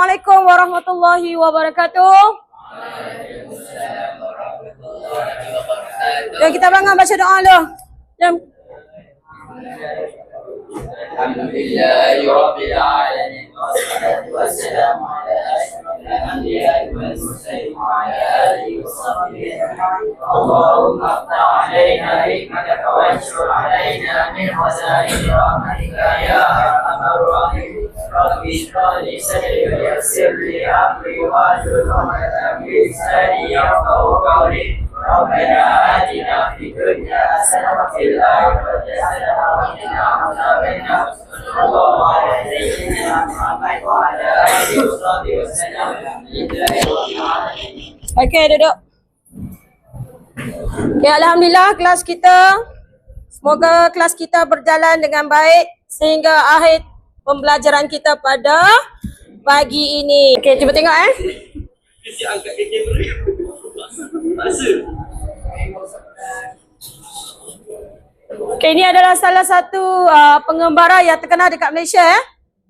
Assalamualaikum warahmatullahi wabarakatuh. Yang kita bangga baca doa lo. Yang Alhamdulillahirabbil alamin. Wassalatu wassalamu ala asyrafil الأنبياء والمرسلين وعلى آله وصحبه أجمعين اللهم افتح علينا حكمتك وانشر علينا من خزائن رحمتك يا أرحم الراحمين رب اشرح لي صدري ويسر لي أمري واحلل عقدة من لساني يفقهوا قولي ربنا آتنا في الدنيا حسنة وفي الآخرة حسنة وقنا عذاب النار صلى الله على سيدنا محمد وعلى آله وصحبه وسلم لله رب العالمين Okey, duduk. Ya, Alhamdulillah kelas kita semoga kelas kita berjalan dengan baik sehingga akhir pembelajaran kita pada pagi ini. Okey, cuba tengok eh. Okey, ini adalah salah satu uh, pengembara yang terkenal dekat Malaysia eh.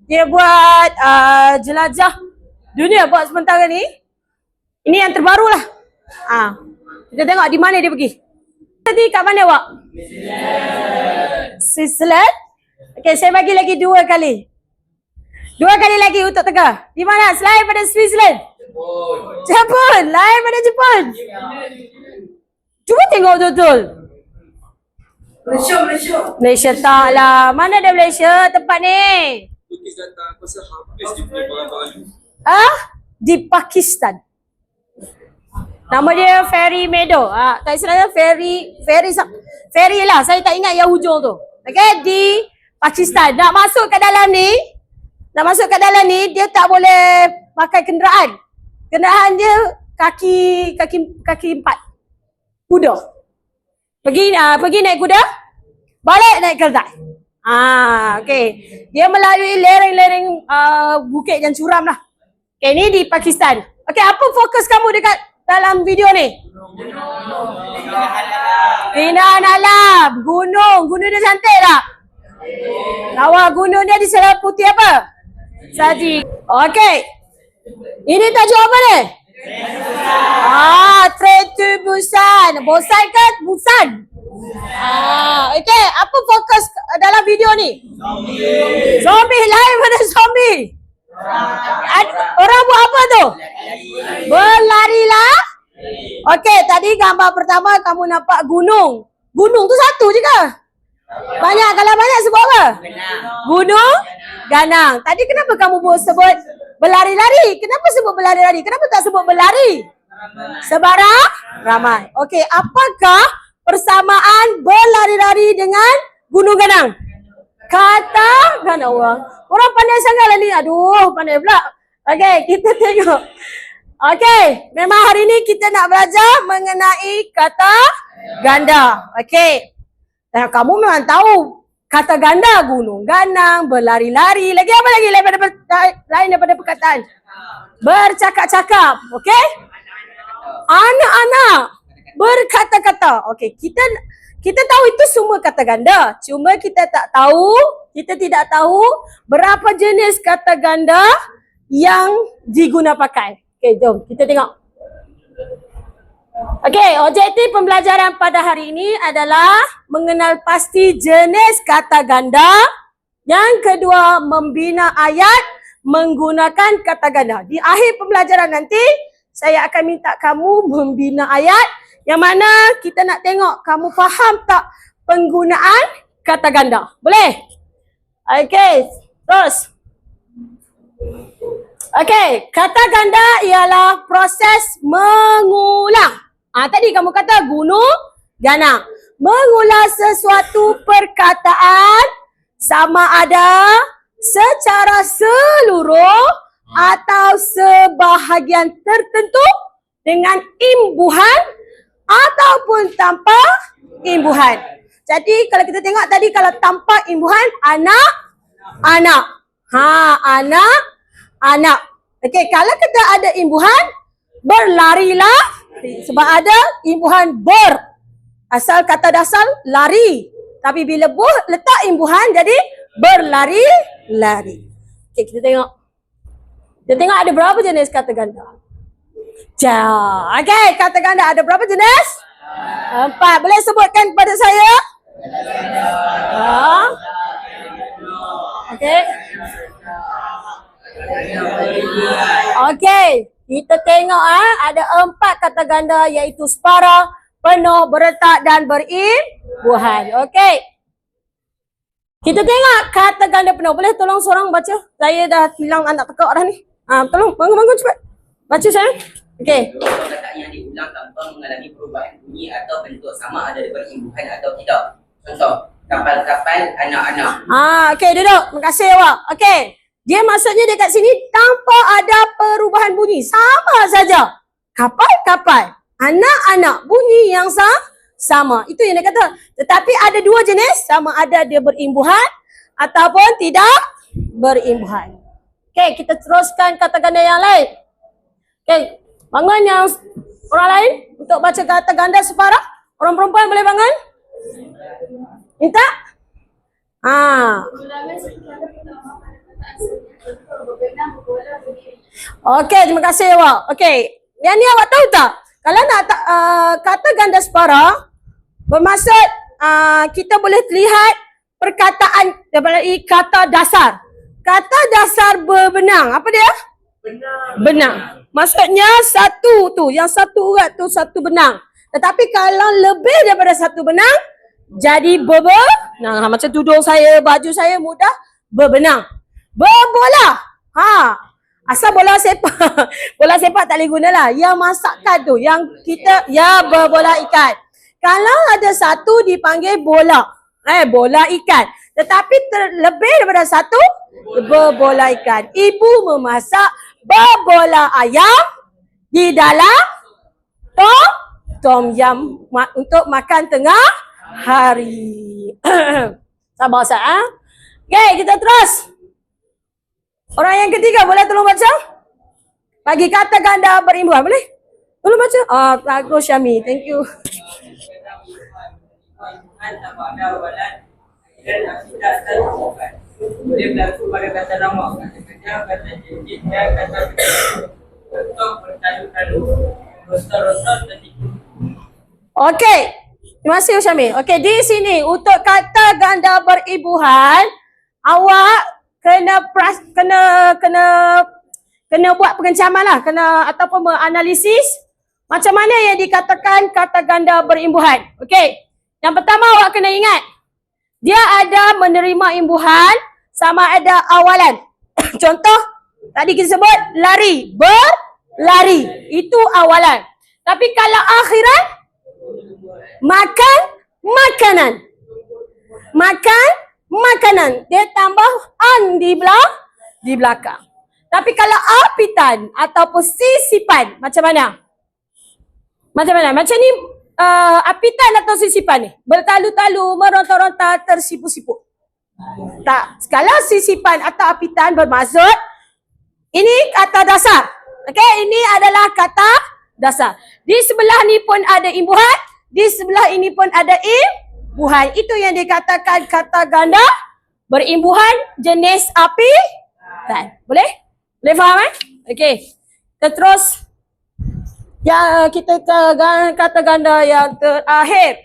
Dia buat uh, jelajah dunia buat sementara ni. Ini yang terbaru lah. Ha. Kita tengok di mana dia pergi. Tadi kat mana awak? Switzerland. Okey, saya bagi lagi dua kali. Dua kali lagi untuk tengah. Di mana? Selain pada Switzerland. Jepun. Lain pada Jepun. Cuba tengok betul-betul. Malaysia, Malaysia. Malaysia tak lah. Mana ada Malaysia tempat ni? Lukis datang aku rasa habis dia punya barang-barang ni. Ah, di Pakistan. Nama dia Ferry Meadow. Ah, tak istilahnya Ferry Ferry Ferry lah. Saya tak ingat yang hujung tu. Okey, di Pakistan. Nak masuk ke dalam ni, nak masuk ke dalam ni dia tak boleh pakai kenderaan. Kenderaan dia kaki kaki kaki empat. Kuda. Pergi uh, pergi naik kuda, balik naik kereta. Ah, okey. Dia melalui lereng-lereng uh, bukit yang curam lah. Okey, ni di Pakistan. Okey, apa fokus kamu dekat dalam video ni? Keindahan alam, gunung. Gunung dia cantik tak? Lawa gunung dia diseliputi apa? Saji. Okey. Ini tajuk apa ni? Ah, Train to Busan. Bosan ke Busan? Ah, okey. Apa fokus dalam video ni? Zombie. Zombie lain mana zombie? Ad- orang buat apa tu? Berlarilah. Okey, tadi gambar pertama kamu nampak gunung. Gunung tu satu je ke? Banyak kalau banyak sebut apa? Gunung Ganang. Tadi kenapa kamu sebut berlari-lari? Kenapa sebut berlari-lari? Kenapa tak sebut berlari? Sebab ra- ramai. Okey, apakah persamaan berlari-lari dengan Gunung Ganang? Kata kan orang. Orang pandai sangat lah ni. Aduh, pandai pula. Okey, kita tengok. Okey, memang hari ni kita nak belajar mengenai kata ganda. Okey. Dan kamu memang tahu kata ganda gunung, ganang, berlari-lari. Lagi apa lagi lain daripada, lain daripada perkataan? Bercakap-cakap. Okey? Anak-anak berkata-kata. Okey, kita kita tahu itu semua kata ganda. Cuma kita tak tahu, kita tidak tahu berapa jenis kata ganda yang diguna pakai. Okey, jom kita tengok. Okey, objektif pembelajaran pada hari ini adalah mengenal pasti jenis kata ganda. Yang kedua, membina ayat menggunakan kata ganda. Di akhir pembelajaran nanti, saya akan minta kamu membina ayat yang mana kita nak tengok kamu faham tak penggunaan kata ganda. Boleh? Okey, terus. Okey, kata ganda ialah proses mengulang. Ah tadi kamu kata gunung ganang. Mengulang sesuatu perkataan sama ada secara seluruh atau sebahagian tertentu dengan imbuhan ataupun tanpa imbuhan. Jadi kalau kita tengok tadi kalau tanpa imbuhan anak anak. Ha anak anak. Okey kalau kita ada imbuhan berlarilah sebab ada imbuhan ber. Asal kata dasar lari. Tapi bila buh letak imbuhan jadi berlari-lari. Okey kita tengok. Kita tengok ada berapa jenis kata ganda. Ja. Okey, kata ganda ada berapa jenis? Empat. Boleh sebutkan kepada saya? Ha? Okey. Okey, kita tengok ah ada empat kata ganda iaitu separa, penuh, beretak dan berimbuhan. Okey. Kita tengok kata ganda penuh. Boleh tolong seorang baca? Saya dah hilang anak tekak dah ni. Ah, tolong bangun-bangun cepat. Baca saya. Okey. Perkataan yang diulang tanpa mengalami perubahan bunyi atau bentuk sama ada berimbuhan atau tidak. Contoh, kapal-kapal anak-anak. Ah, okey duduk. Terima kasih awak. Okey. Dia maksudnya dekat sini tanpa ada perubahan bunyi. Sama saja. Kapal-kapal. Anak-anak. Bunyi yang sama. Itu yang dia kata. Tetapi ada dua jenis. Sama ada dia berimbuhan ataupun tidak berimbuhan. Okey, kita teruskan kata ganda yang lain. Okey, bangun yang orang lain untuk baca kata ganda separa. Orang perempuan boleh bangun? Minta? Ah. Okey, terima kasih awak. Okey, yang ni awak tahu tak? Kalau nak uh, kata ganda separa, bermaksud uh, kita boleh lihat perkataan daripada kata dasar. Kata dasar berbenang. Apa dia? Benang. Maksudnya satu tu, yang satu urat tu satu benang. Tetapi kalau lebih daripada satu benang, jadi berbenang. Ha, macam tudung saya, baju saya mudah berbenang. Berbola. Ha. Asal bola sepak. bola sepak tak boleh guna lah. Yang masakan tu, yang kita, ya berbola ikan. Kalau ada satu dipanggil bola. Eh, bola ikan. Tetapi terlebih daripada satu, berbola ikan. Ibu memasak berbola ayam di dalam tom tom yam ma- untuk makan tengah hari. Sabar Ustaz ah. Okay, kita terus. Orang yang ketiga boleh tolong baca? Bagi kata ganda berimbuhan boleh? Tolong baca. Ah, bagus Syami. Thank you. Okey. Terima kasih Syami. Okey, di sini untuk kata ganda beribuhan, awak kena pras, kena kena kena buat pengencaman lah, kena ataupun menganalisis macam mana yang dikatakan kata ganda berimbuhan. Okey. Yang pertama awak kena ingat dia ada menerima imbuhan sama ada awalan. Contoh tadi kita sebut lari, berlari. Itu awalan. Tapi kalau akhiran makan makanan. Makan makanan. Dia tambah an di belakang di belakang. Tapi kalau apitan ataupun sisipan macam mana? Macam mana? Macam ni uh, apitan atau sisipan ni? Bertalu-talu, meronta-ronta, tersipu-sipu. Tak. Kalau sisipan atau apitan bermaksud ini kata dasar. Okey, ini adalah kata dasar. Di sebelah ni pun ada imbuhan, di sebelah ini pun ada imbuhan. Itu yang dikatakan kata ganda berimbuhan jenis api. Kan? Boleh? Boleh faham eh? Okey. Kita terus Ya, kita ke kata ganda yang terakhir.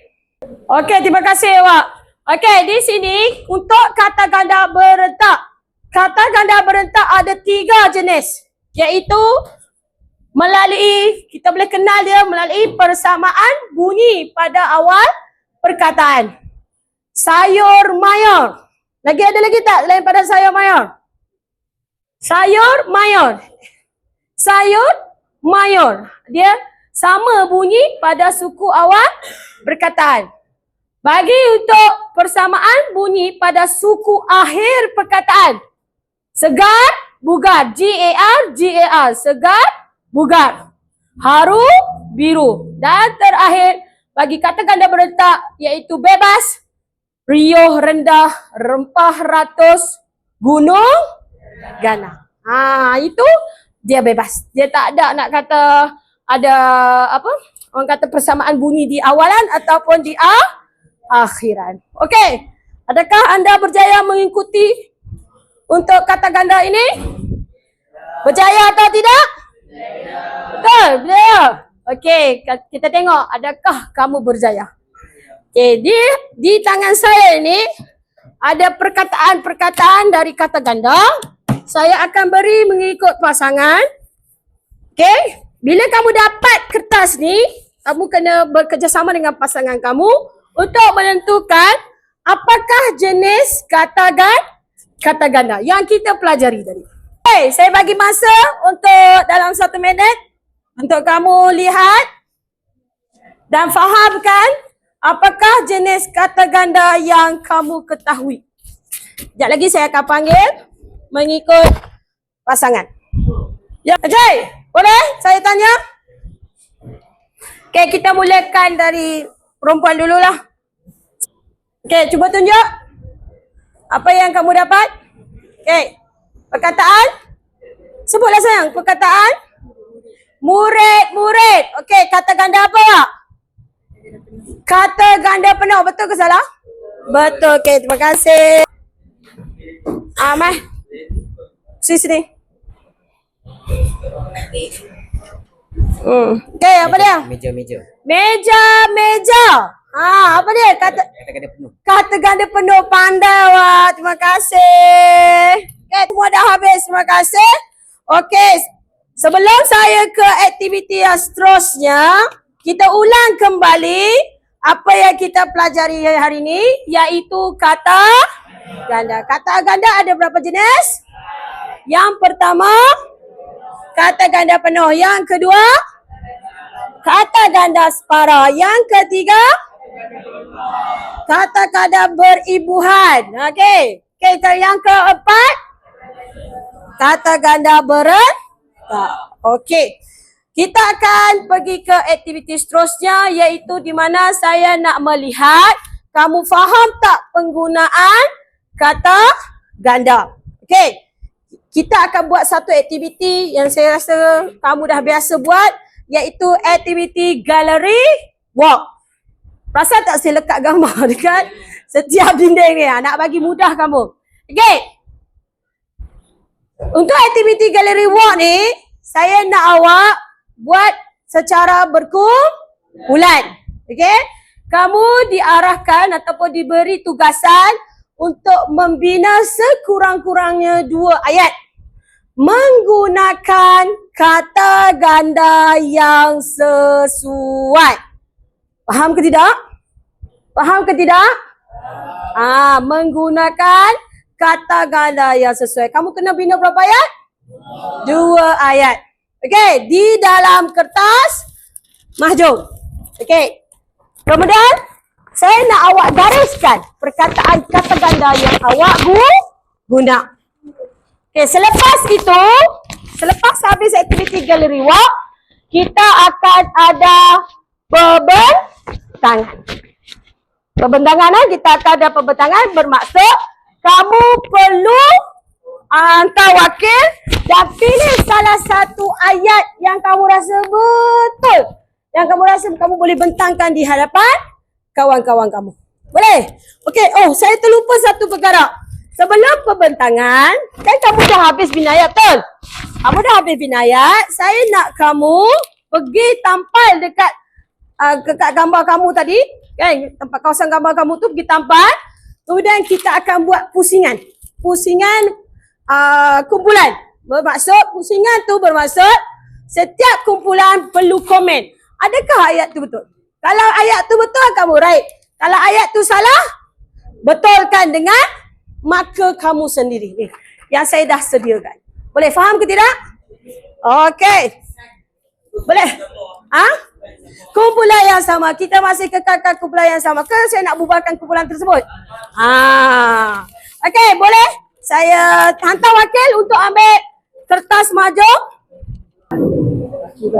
Okey, terima kasih awak. Okey, di sini untuk kata ganda berentak. Kata ganda berentak ada tiga jenis. Iaitu melalui, kita boleh kenal dia melalui persamaan bunyi pada awal perkataan. Sayur mayor. Lagi ada lagi tak lain pada sayur mayor? Sayur mayor. Sayur mayor. Dia sama bunyi pada suku awal perkataan. Bagi untuk persamaan bunyi pada suku akhir perkataan. Segar, bugar. G-A-R, G-A-R. Segar, bugar. Haru, biru. Dan terakhir, bagi kata ganda berentak iaitu bebas, riuh rendah, rempah ratus, gunung, ganang. Ha, itu dia bebas. Dia tak ada nak kata ada apa? Orang kata persamaan bunyi di awalan ataupun di a, akhiran. Okey. Adakah anda berjaya mengikuti untuk kata ganda ini? Berjaya atau tidak? Betul, berjaya. Okey, kita tengok adakah kamu berjaya. Okey, di di tangan saya ini ada perkataan-perkataan dari kata ganda. Saya akan beri mengikut pasangan. Okey, bila kamu dapat kertas ni, kamu kena bekerjasama dengan pasangan kamu untuk menentukan apakah jenis kata gan kata ganda yang kita pelajari tadi. Okey, saya bagi masa untuk dalam satu minit untuk kamu lihat dan fahamkan apakah jenis kata ganda yang kamu ketahui. Sekejap lagi saya akan panggil mengikut pasangan. Ya, Ajay, boleh saya tanya? Okey, kita mulakan dari perempuan dululah. Okey, cuba tunjuk. Apa yang kamu dapat? Okey. Perkataan? Sebutlah sayang, perkataan. Murid, murid. Okey, kata ganda apa? Kata ganda penuh, betul ke salah? Betul, okey, terima kasih. Amai. Sini sini. Hmm. Okey, apa dia? Meja meja. Meja, meja. Ha, apa dia? Kata Kata-kata penuh. kata ganda penuh pandai wah. Terima kasih. Okey, semua dah habis. Terima kasih. Okey, sebelum saya ke aktiviti yang seterusnya, kita ulang kembali apa yang kita pelajari hari ini iaitu kata ganda. Kata ganda ada berapa jenis? Yang pertama, kata ganda penuh. Yang kedua, kata ganda separa. Yang ketiga, kata-kata beribuhan. Okey. Okey, yang keempat, kata ganda berentak. Okey. Kita akan pergi ke aktiviti seterusnya iaitu di mana saya nak melihat kamu faham tak penggunaan kata ganda. Okey. Kita akan buat satu aktiviti yang saya rasa kamu dah biasa buat iaitu aktiviti gallery walk. Perasan tak saya lekat gambar dekat setiap dinding ni? Ha, Nak bagi mudah kamu. Okey. Untuk aktiviti gallery walk ni, saya nak awak buat secara berkumpulan. Okey? Kamu diarahkan ataupun diberi tugasan untuk membina sekurang-kurangnya dua ayat menggunakan kata ganda yang sesuai. Faham ke tidak? Faham ke tidak? Ah, menggunakan kata ganda yang sesuai. Kamu kena bina berapa ayat? Dua ayat. Okey, di dalam kertas mahjong. Okey. Kemudian saya nak awak gariskan perkataan kata ganda yang awak gu- guna. Okey, selepas itu, selepas habis aktiviti gallery walk, kita akan ada perbentangan. Perbentangan eh, kita akan ada perbentangan bermaksud kamu perlu uh, hantar wakil dan pilih salah satu ayat yang kamu rasa betul. Yang kamu rasa kamu boleh bentangkan di hadapan kawan-kawan kamu. Boleh? Okey, oh saya terlupa satu perkara. Sebelum perbentangan, kan kamu dah habis binayat betul? Kamu dah habis binayat, saya nak kamu pergi tampal dekat uh, dekat gambar kamu tadi, kan? Tempat kawasan gambar kamu tu pergi tampal. Kemudian kita akan buat pusingan. Pusingan uh, kumpulan. Bermaksud, pusingan tu bermaksud setiap kumpulan perlu komen. Adakah ayat tu betul? Kalau ayat tu betul, kamu right. Kalau ayat tu salah, betulkan dengan maka kamu sendiri. Ni, yang saya dah sediakan. Boleh faham ke tidak? Okey. Boleh? Ha? Kumpulan yang sama. Kita masih kekalkan kumpulan yang sama. Ke saya nak bubarkan kumpulan tersebut? Ah. Okey, boleh? Saya hantar wakil untuk ambil kertas mahjong.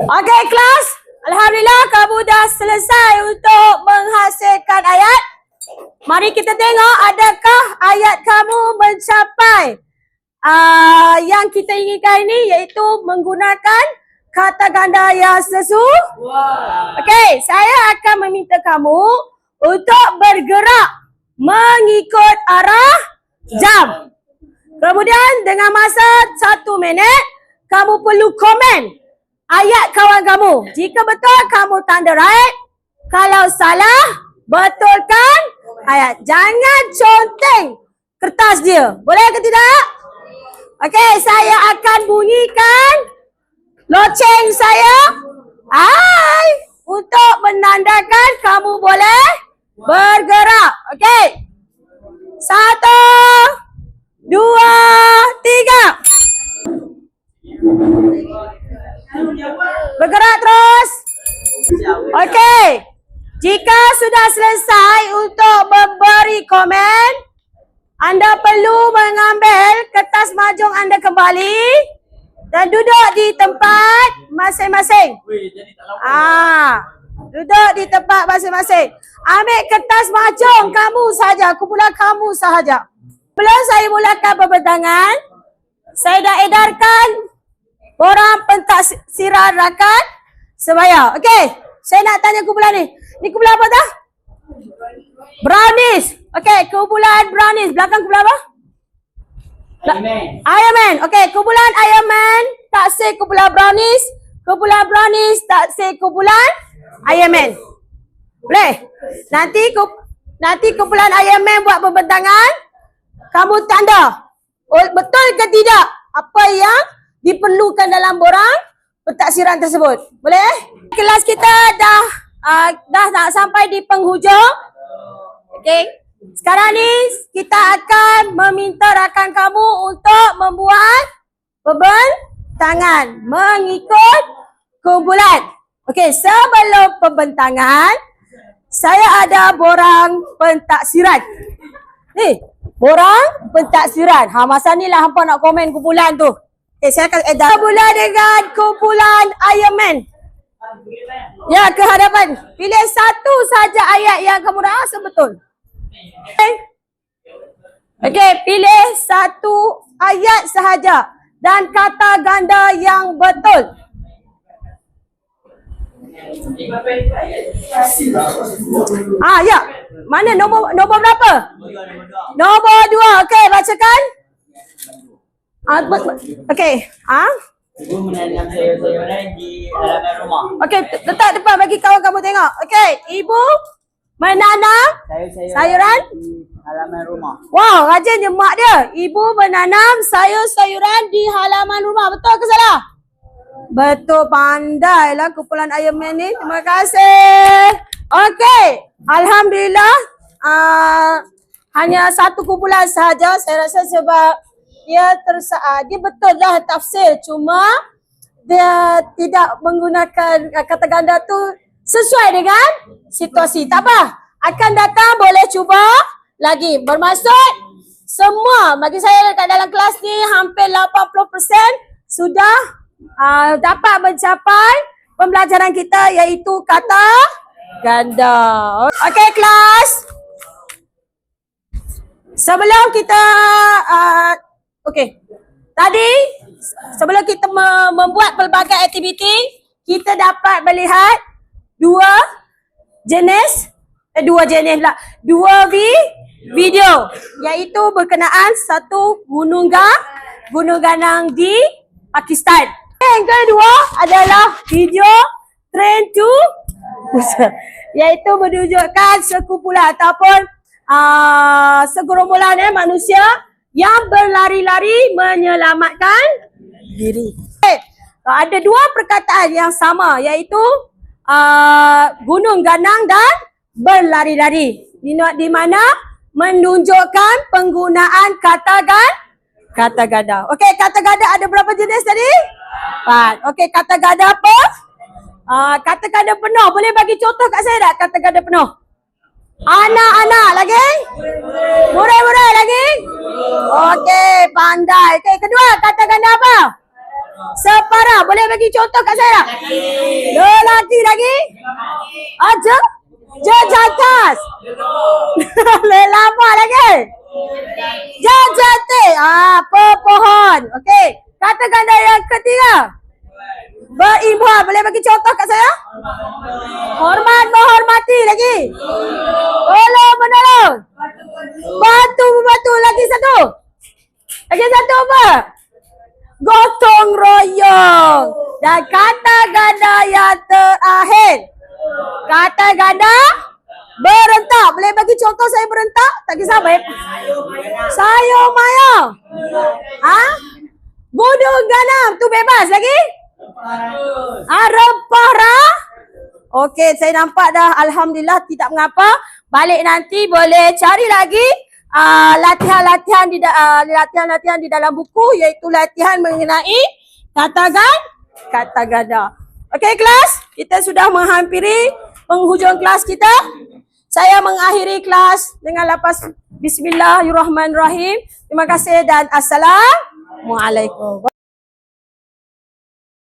Okey, kelas. Alhamdulillah kamu dah selesai untuk menghasilkan ayat. Mari kita tengok adakah ayat kamu mencapai uh, yang kita inginkan ini iaitu menggunakan kata ganda yang sesuai. Okey, saya akan meminta kamu untuk bergerak mengikut arah jam. Kemudian dengan masa satu minit, kamu perlu komen ayat kawan kamu. Jika betul, kamu tanda right. Kalau salah, betulkan ayat. Jangan conteng kertas dia. Boleh ke tidak? Okey, saya akan bunyikan loceng saya. Hai, untuk menandakan kamu boleh bergerak. Okey. Satu, dua, tiga. Bergerak terus. Okey. Jika sudah selesai untuk memberi komen, anda perlu mengambil kertas majung anda kembali dan duduk di tempat masing-masing. Ah, duduk di tempat masing-masing. Ambil kertas majung kamu saja, kumpulan kamu sahaja. Sebelum saya mulakan pembentangan, saya dah edarkan orang pentaksiran rakan sebaya. Okey, saya nak tanya kumpulan ni. Ni kumpulan apa dah? Brownies. Okey, kumpulan brownies. Belakang kumpulan apa? Amen. Iron Man. Okey, kumpulan Iron Man taksir kumpulan brownies. Kumpulan brownies taksir kumpulan Iron Man. Boleh? Nanti kump- nanti kumpulan Iron Man buat pembentangan. Kamu tanda. Oh, betul ke tidak apa yang diperlukan dalam borang pentaksiran tersebut. Boleh? Kelas kita dah uh, dah nak sampai di penghujung. Okey. Sekarang ni kita akan meminta rakan kamu untuk membuat pembentangan mengikut kumpulan. Okey, sebelum pembentangan saya ada borang pentaksiran. Ni, borang pentaksiran. Ha masa ni lah hampa nak komen kumpulan tu. Okey, saya akan edah kumpulan dengan kumpulan Iron Man. Ya, ke hadapan. Pilih satu saja ayat yang kamu rasa betul. Okey. Okey, pilih satu ayat sahaja dan kata ganda yang betul. Ah, ya. Mana nombor nombor berapa? Nombor dua. Okey, bacakan. Ah, okey. Ah, Ibu menanam sayur-sayuran di halaman rumah. okey, letak depan bagi kawan kamu tengok. Okey, ibu menanam Sayur-sayuran Sayuran? di halaman rumah. Wow, rajinnya mak dia. Ibu menanam sayur-sayuran di halaman rumah. Betul ke salah? Betul, pandailah kumpulan Iron Man ni. Terima kasih. Okey, Alhamdulillah. Uh, hanya satu kumpulan sahaja. Saya rasa sebab dia tersa uh, dia betul lah tafsir. Cuma dia tidak menggunakan uh, kata ganda tu sesuai dengan situasi. Tak apa. Akan datang boleh cuba lagi. Bermaksud semua bagi saya kat dalam kelas ni hampir 80% sudah uh, dapat mencapai pembelajaran kita iaitu kata ganda. Okey kelas. Sebelum kita uh, okey. Tadi sebelum kita me- membuat pelbagai aktiviti, kita dapat melihat dua jenis eh, dua jenis lah. Dua vi, video iaitu berkenaan satu gunung ga, gunung ganang di Pakistan. Yang kedua adalah video train to Busan iaitu menunjukkan sekumpulan ataupun uh, segerombolan eh, manusia yang berlari-lari menyelamatkan diri. Okay. Ada dua perkataan yang sama iaitu uh, gunung ganang dan berlari-lari. Di, di mana menunjukkan penggunaan kata gan kata gada. Okey, kata gada ada berapa jenis tadi? Empat. Okey, kata gada apa? Uh, kata gada penuh. Boleh bagi contoh kat saya tak kata gada penuh? Anak-anak lagi? Murai-murai lagi? Okey, pandai. Okey, kedua kata ganda apa? Separa. Boleh bagi contoh kat saya tak? Lelaki lagi? Aja? Jejatas. Lelapa lagi? Jajate. Ah, pepohon. Okey. Kata ganda yang ketiga. Berimbang. Boleh bagi contoh kat saya? Hormat menghormati lagi. Tolong menolong. Batu batu lagi satu. Lagi satu apa? Gotong royong. Dan kata ganda yang terakhir. Kata ganda berentak. Boleh bagi contoh saya berentak? Tak kisah baik. Sayur maya. Ha? Gunung ganam. Tu bebas lagi? Ah, rempah ra? Okey, saya nampak dah. Alhamdulillah tidak mengapa. Balik nanti boleh cari lagi ah, latihan-latihan di ah, latihan-latihan di dalam buku iaitu latihan mengenai kata gan, kata ganda. Okey kelas, kita sudah menghampiri penghujung kelas kita. Saya mengakhiri kelas dengan lapas Bismillahirrahmanirrahim. Terima kasih dan Assalamualaikum.